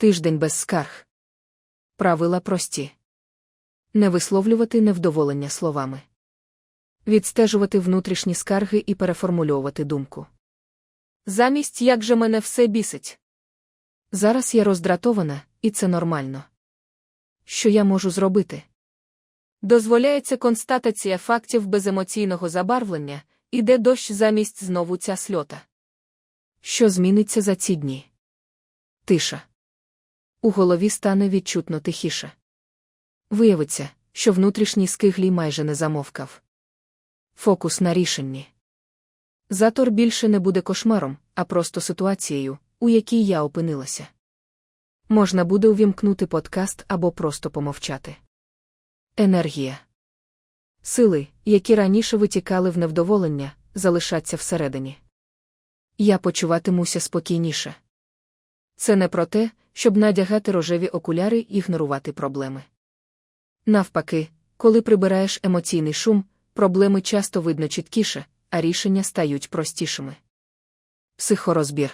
Тиждень без скарг. Правила прості. Не висловлювати невдоволення словами. Відстежувати внутрішні скарги і переформульовувати думку. Замість як же мене все бісить. Зараз я роздратована, і це нормально. Що я можу зробити? Дозволяється констатація фактів без емоційного забарвлення, іде дощ замість знову ця сльота. Що зміниться за ці дні? Тиша. У голові стане відчутно тихіше. Виявиться, що внутрішній скиглій майже не замовкав. Фокус на рішенні. Затор більше не буде кошмаром, а просто ситуацією, у якій я опинилася. Можна буде увімкнути подкаст або просто помовчати. Енергія. Сили, які раніше витікали в невдоволення, залишаться всередині. Я почуватимуся спокійніше. Це не про те, щоб надягати рожеві окуляри і ігнорувати проблеми. Навпаки, коли прибираєш емоційний шум, проблеми часто видно чіткіше, а рішення стають простішими. Психорозбір.